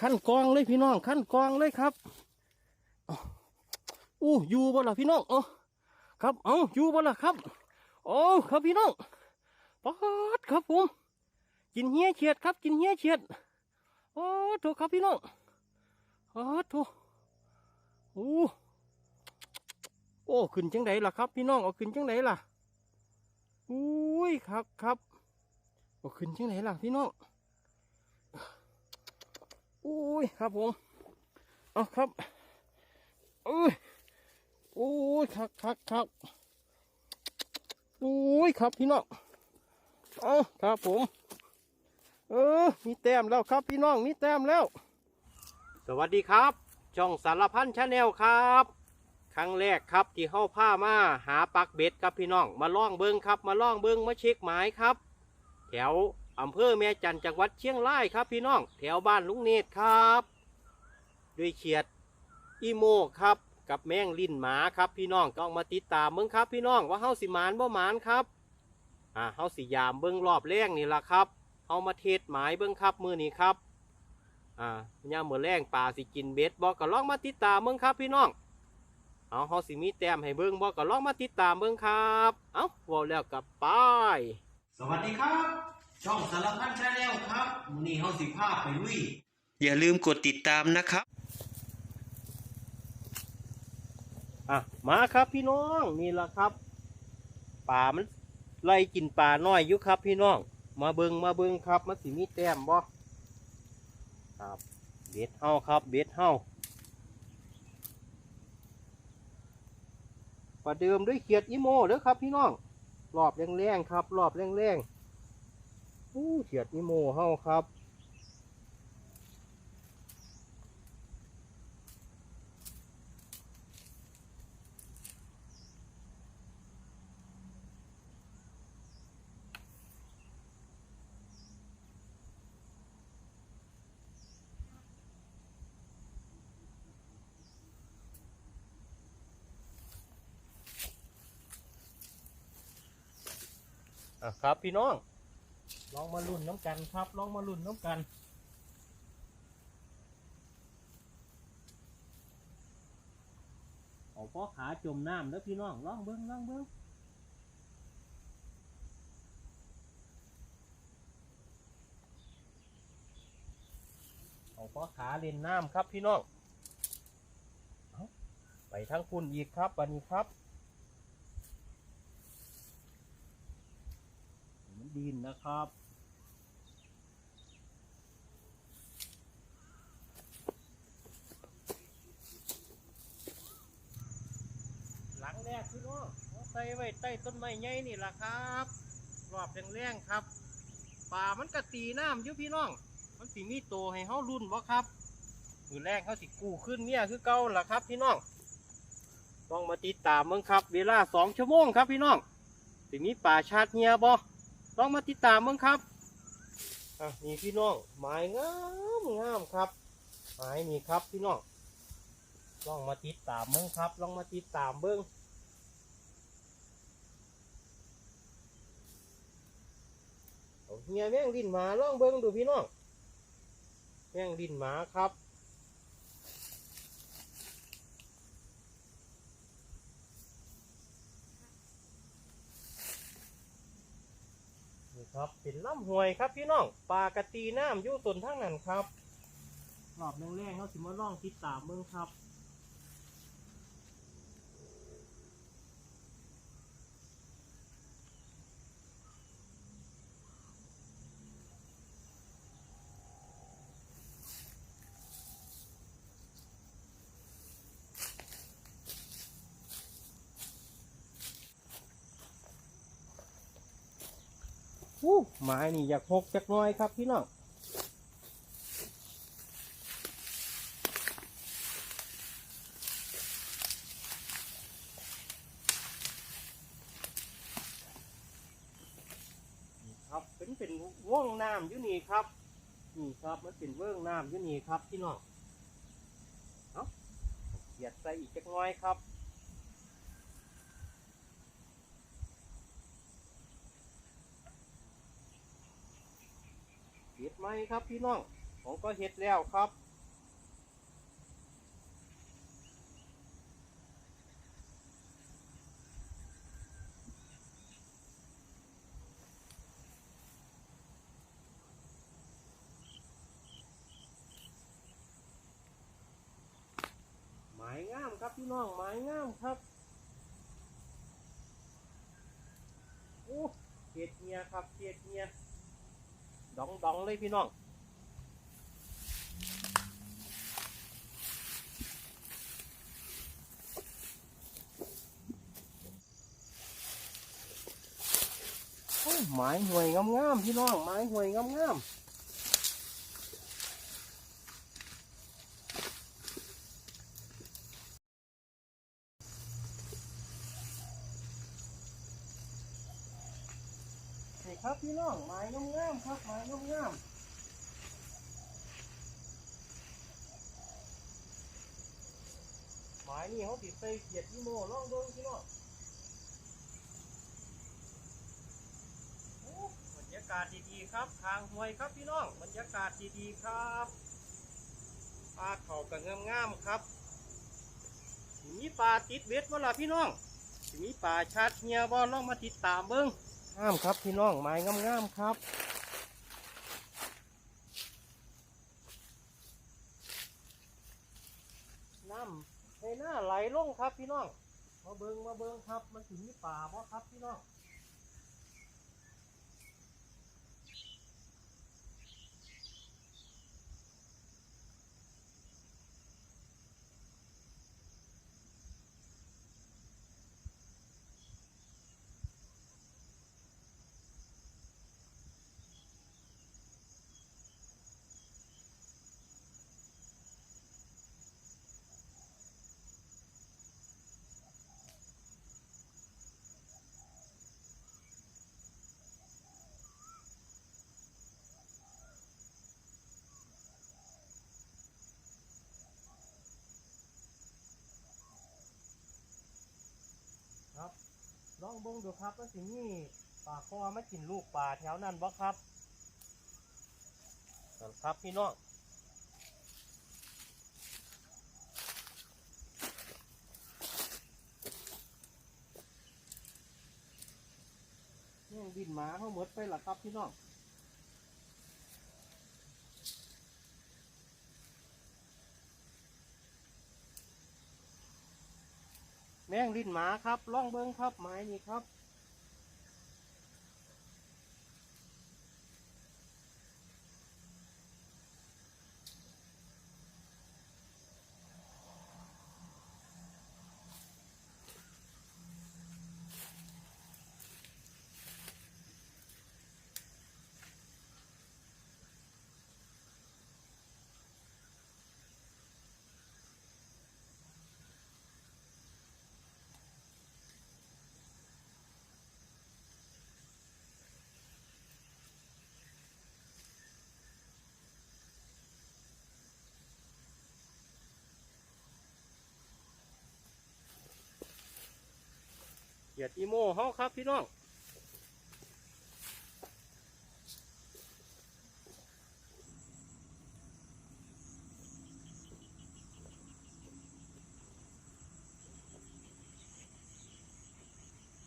ขั้นกองเลยพี่น้องขั้นกองเลยครับอู้อยู่บ่ล่ะพี่น้องเออครับเอาอยู่บ่ล่ะครับโอ้ครับพี่น้องปอดครับผมกินเหี้ยเฉียดครับ กินเหี้ยเฉียดโอ้ถูกครับพี่น้องโอ้ถูกโอ้โอ้ขึ้นจังไดล่ะครับ พี่น้องเอาขึ้นจังไดล่ะอุ้ยครับครับเอาขึ้นจังไดล่ะพี่น้อง อุ้ยครับผมเอาครับอุ้ยอุ้ยครับครับครับอุ้ยครับพี่น้องเอาครับผม เออ มีแต้มแล้วครับพี่น้องมีแต้มแล้ว สวัสดีครับ ช่องสารพันชาแนลครับ ครั้งแรกครับที่เข้าผ้ามาหาปักเบ็ดครับพี่น้องมาล่องเบิงครับ มาล่องเบิงมาเช็คหมายครับ แถว อำเภอแม่จันจังหวัดเชียงรายครับพี่น้อง แถวบ้านลุงเนตรครับ ด้วยเขียดอีโมครับกับแมงลิ้นหมาครับพี่น้องต้องมาติดตามเบิ้งครับ พี่น้องว่าเฮาสิหมานบ่หมานครับอ่าเฮาสิยามเบิ้งรอบแรกนี่ล่ะครับเฮามาเทศหมายเบิ้งครับมือนี้ครับอ่ายามมื้อแรงปลาสิกินเบ็ดบ่ก็ลองมาติดตามเบิ้งครับพี่น้องเอาเฮาสิมีแต้มให้เบิ้งบ่ก็ลองมาติดตามเบิ้งครับ เอ้าว้าแล้วกับไปสวัสดีครับ ช่องสารพันชาแนลครับมื้อนี้เฮาสิพาไปลุยอย่าลืมกดติดตามนะครับ อะมาครับพี่น้องนี่แหละครับป่ามันไล่กินป่าน้อยอยู่ครับ พี่น้อง มาเบิงมาเบิงครับมันสิมีแต้มบ่ครับเบ็ดเฮาครับเบ็ดเฮาประเดิมด้วยเขียดอีโมเด้อครับ พี่น้องรอบแรงๆครับ รอบแรงๆ อู้เขียดอีโมเฮาครับ อะครับพี่น้อง ลองมาลุ่นน้ำกันครับ ลองมาลุ่นน้ำกัน เอาพ่อขาจมน้ำแล้วพี่น้องลองเบิ้งลองเบิ้งเอาพ่อขาเล่นน้ำครับพี่น้องไปทั้งคุณอีกครับวันนี้ครับมันดินนะครับ หลังแรกพี่น้องเอา ใส่ไว้ใต้ต้นไม้ใหญ่นี่แหละครับรอบแรงๆครับป่ามันกระตีน้ำอยู่พี่น้อง มันสิมีโตให้เฮารุ่นบ่ครับมือแรงเขาสิกู้ขึ้นเนี่ยคือเก่าล่ะครับ พี่น้องต้องมาติดตามเมืองครับ เวลาสองชั่วโมงครับพี่น้องสิมีป่าชาติเงียบ่ต้องมาติดตามมึงครับอะนี่พี่น้องไม้งามงามครับไม้นี่ครับพี่น้องลองมาติดตามมึงครับลองมาติดตามเบิ้ง เอาเฮียแม่งดินหมาลองเบิ้งดูพี่น้องแม่งดินหมาครับนี่ครับเป็นลำห้วยครับพี่น้องปลากระตีน้ำอยู่ตนทั้งนั้นครับรอบแรงๆเขาสิมาล่องติดตามเมืองครับ อู้ไม้นี่อยากหกจักน้อยครับพี่น้องครับเป็นเป็นว่องน้ำอยู่นี่ครับนี่ครับมันเป็นเวิ้งน้ำอยู่นี่ครับพี่น้องเอาเหยียดใส่อีกจักน้อยครับ ไหมครับพี่น้อง ผมก็เฮ็ดแล้วครับ หมายงามครับพี่น้องหมายงามครับโอ้เห็ดเงียครับเห็ดเงีย ดองดองเลยพี่น้องไม้หมายห่วยงามๆพี่น้องไม้ห่วยงามๆ ครับพี่น้องไม้งามๆครับไม้งามๆไม้นี่เขาติดไปเกียดที่โมล่องเบิ่งพี่น้องบรรยากาศดีๆครับ ทางห้วยครับพี่น้องบรรยากาศดีๆครับปลาเขากันงามๆครับมีปลาติดเบ็ดบ่ล่ะพี่น้องมีปลาชัดเงียบ่ล่องมาติดตามเบิ่ง งามครับพี่น้องไม้งามงามๆครับน้ำในหน้าไหลลงครับพี่น้องมาเบิงมาเบิงครับ มันถึงมีป่าบ่ครับพี่น้อง องเบิ่งดูครับว่าสิมีปลาคอมากินลูกปลาแถวนั้นบ่ครับนั่นครับพี่น้องนี่บินหมาเขาหมดไปหรอครับพี่น้อง แมงลินหมาครับล่องเบิ้งครับไม้นี่ครับ เหยียดอีโม่เฮาครับพี่น้อง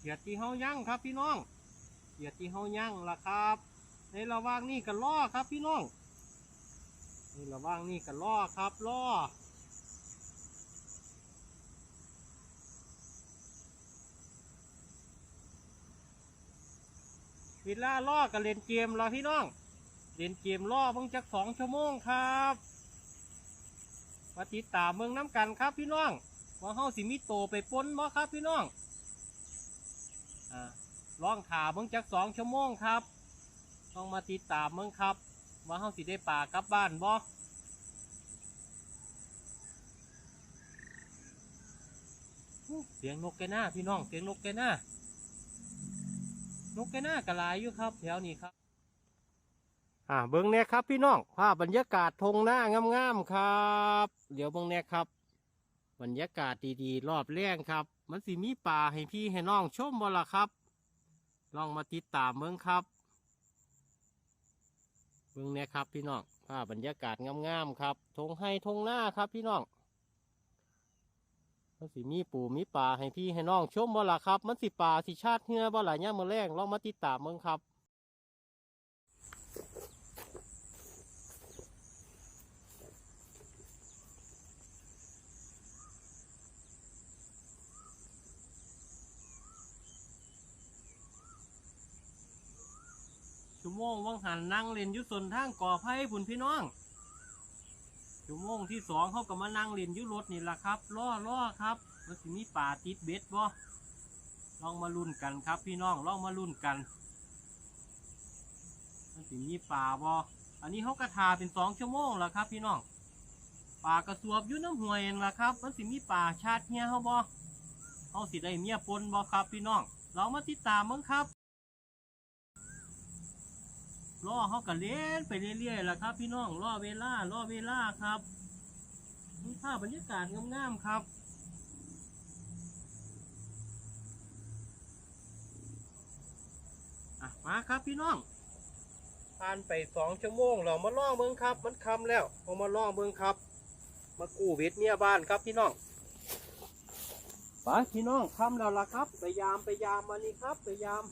เหยียดที่เฮายั่งครับพี่น้องเหยียดที่เฮายั่งล่ะครับ ในระหว่างนี้กันล่อครับพี่น้องในระหว่างนี้กันล่อครับล่อ เวลาล่อกับเล่นเกมราพี่น้องเล่นเกมล่อเพิ่งจักสองชั่วโมงครับมาติดตามเมืองน้ำกันครับพี่น้องว่าเฮาสิมีโตไปปนบ่ครับพี่น้องอ่าลองถาเบิ่งจักสองชั่วโมงครับ ต้องมาติดตามเมืองครับ ว่าเฮาสิได้ป่ากลับบ้านบ่อู้เสียงนกแกหน้าพี่น้องเสียงนกแกหน้า นกแกหน้ากระลายอยู่ครับ แถวนี้ครับ อ่าเบิ้งเนี่ยครับ พี่น้องภาพบรรยากาศทงหน้างามๆครับ เดี๋ยวเบิ้งเนี่ยครับ บรรยากาศดีๆ รอบแรงครับ มันสิมีป่าให้พี่ให้น้องชมบ่ล่ะครับ ลองมาติดตามเบิ้งครับ เบิ้งเนี่ยครับ พี่น้องภาพบรรยากาศงามๆครับทงให้ทงหน้าครับ พี่น้อง มันสิมีปูมีปลาให้พี่ให้น้องชมบ่ล่ะครับ มันสิปลาสิชาติเหือบ่ล่ะย่ามมือแรงลองมาติดตามเมืองครับชั่วโมงวังหันนั่งเล่นยุสนทางก่อไผ่ผุนพี่น้อง ชั่วโมงที่สองเขาก็มานั่งเล่นยุรถนี่แหละครับล่อล่อครับมันสิมีป่าติดเบ็ดบ่ลองมาลุ้นกันครับ พี่น้องลองมาลุ้นกันมันสิมีป่าบ่อันนี้เขากระทาเป็นสองชั่วโมงแล้วครับ พี่น้องป่ากระสวบยู่น้ำห่วยเองละครับ มันสิมีป่าชาติเฮียเขาบ่เขาสิได้เมียปนบ่ครับ พี่น้องลองมาติดตามมั้งครับ ล่อเขาก็เล่นไปเรื่อยๆแหละครับ พี่น้องล่อเวลาล่อเวลาครับนี่ภาพบรรยากาศงามๆครับอะมาครับพี่น้องผ่านไปสองชั่วโมงเรามาล่องเบิ้งครับ มันคำแล้วเอามาล่องเบิ้งครับ มากู้เวทเมียบ้านครับพี่น้องไปพี่น้องคำแล้วล่ะครับไปยามไปยามมานี่ครับไปยาม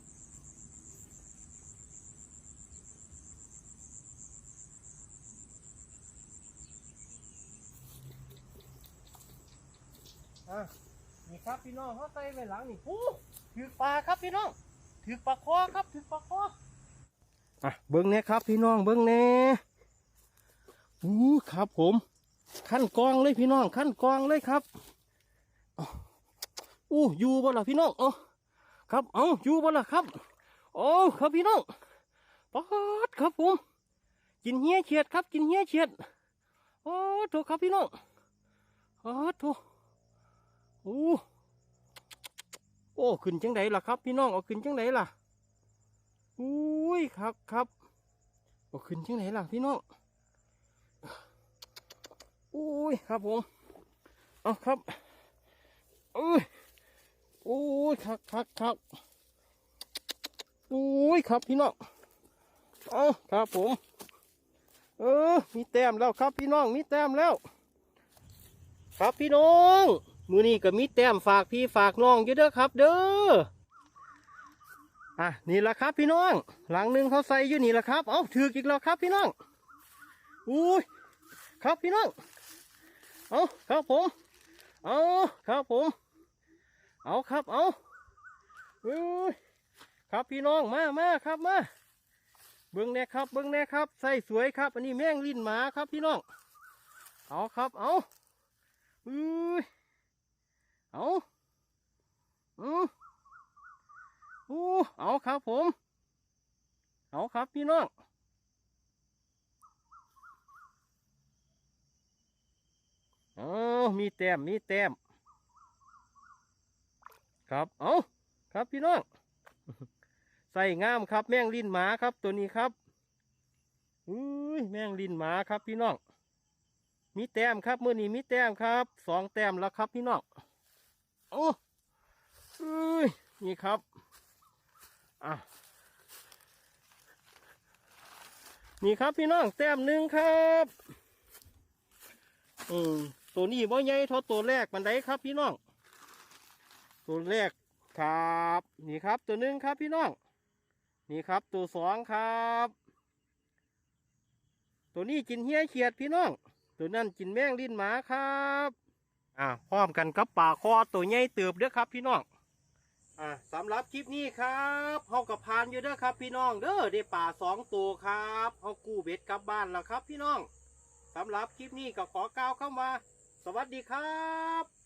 ครับพี่น้องเขาใส่ไว้หลังนี่โอ้ถือปลาครับพี่น้องถือปลาคอครับถือปลาคออะเบิ้งเนี่ยครับ พี่น้องเบิ้งเน่อู้ครับผมขั้นกองเลยพี่น้องขั้นกองเลยครับอู้อยู่บ่ล่ะพี่น้องเออครับเอาอยู่บ่ล่ะครับโอ้ครับพี่น้องปอดครับผมกินเหี้ยเฉียดครับ กินเหี้ยเฉียดโอ้โถครับพี่น้องโอ้โถโอ้ อ้ขึ้นจังไดล่ะครับ พี่น้องเอาขึ้นจังไดล่ะอุ้ยครับครับเอาขึ้นจังไดล่ะพี่น้องอุ้ยครับผมเอาครับอุ้ยอุ้ยครับครับครับอุ้ยครับพี่น้องเอาครับผม เออมีแต้มแล้วครับพี่น้องมีแต้มแล้ว ครับพี่น้อง มือนี้ก็มีแต้มฝากพี่ฝากน้องอยู่เด้อครับ เด้ออะนี่แหละครับพี่น้อง หลังหนึ่งเขาใส่อยู่นี่แหละครับ เอาถืออีกแล้วครับพี่น้องอุ้ยครับพี่น้องเอาครับผม เอาครับผม เอาครับเอาอุ้ยครับพี่น้องมามาครับมาเบิ้งแน่ครับเบิ้งแน่ครับใส่สวยครับ อันนี้แม่งลิ้นหมาครับพี่น้อง เอาครับเอาอุ้ย เอาอืออู้เอาครับผม เอาครับพี่น้องเอามีแต้ม มีแต้ม ครับ เอาครับพี่น้อง ใส่งามครับแมงลิ้นหมาครับตัวนี้ครับอุ้ยแมงลิ้นหมาครับพี่น้อง มีแต้มครับ มื่อนี้มีแต้มครับ สองแต้มแล้วครับพี่น้อง โอ้ยนี่ครับ อะ นี่ครับพี่น้องแต้มหนึ่งครับอืมตัวนี้บ่ใหญ่เท่าตัวแรกมันได้ครับพี่น้อง ตัวแรกครับ นี่ครับ ตัวหนึ่งครับพี่น้อง นี่ครับ ตัวสองครับ ตัวนี้กินเหี้ยเขียดพี่น้อง ตัวนั้นกินแมงลิ้นหมาครับ อ่าพร้อมกันกับปลาคอตัวใหญ่เติบเด้อครับ พี่น้องอ่าสำหรับคลิปนี้ครับเฮากับพานอยู่เด้อครับ พี่น้องเด้อได้ปลาสองตัวครับเฮากู้เบ็ดกลับบ้านแล้วครับ พี่น้องสำหรับคลิปนี้ก็ขอกล่าวเข้ามาสวัสดีครับ